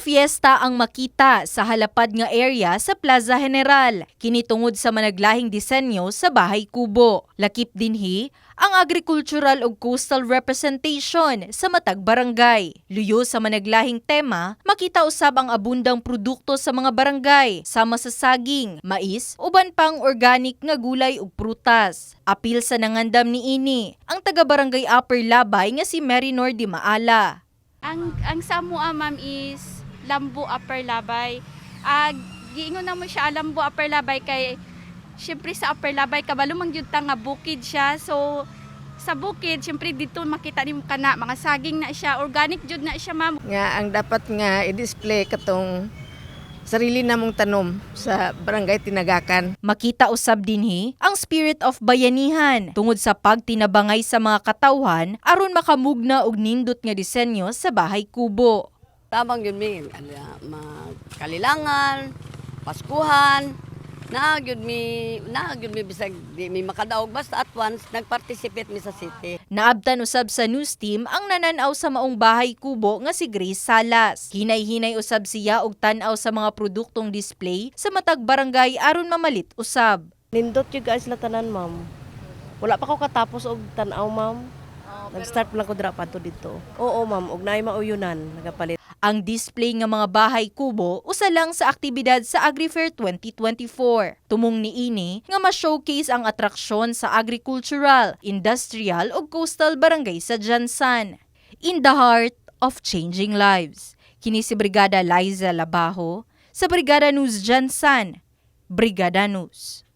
fiesta ang makita sa halapad nga area sa Plaza General, kinitungod sa managlahing disenyo sa Bahay Kubo. Lakip dinhi ang agricultural ug coastal representation sa matag barangay. Luyo sa managlahing tema, makita usab ang abundang produkto sa mga barangay, sama sa saging, mais, uban pang organic nga gulay ug prutas. Apil sa nangandam ni ini, ang taga-barangay Upper Labay nga si Marinor Di Maala. Ang ang Samoa ma'am is Lambo Upper Labay. Ah, giingon na mo siya Lambo Upper Labay kay syempre sa Upper Labay kabalo man gyud ta nga bukid siya. So sa bukid syempre dito makita nimo kana mga saging na siya, organic jud na siya ma'am. nga ang dapat nga i-display katong sarili namong tanom sa barangay Tinagakan. Makita usab dinhi ang spirit of bayanihan tungod sa pagtinabangay sa mga katawhan aron makamugna og nindot nga disenyo sa bahay kubo. Tabang yun mi, ala, makalilangan, paskuhan, na yun mi, na yun mi bisag di mi makadaog basta at once nagparticipate mi sa city. Naabtan usab sa news team ang nananaw sa maong bahay kubo nga si Grace Salas. Hinay-hinay usab siya og tan-aw sa mga produktong display sa matag barangay aron mamalit usab. Nindot yung guys la tanan, ma'am. Wala pa ko katapos og tanaw, ma'am. Nag-start pa lang ko dira pa to dito. Oo, ma'am, og naay mauyunan, nagapalit. Ang display nga mga bahay kubo usa lang sa aktibidad sa AgriFair 2024. Tumong ni ini nga ma-showcase ang atraksyon sa agricultural, industrial ug coastal barangay sa Jansan. In the heart of changing lives. Kini si Brigada Liza Labajo sa Brigada News Jansan. Brigada News.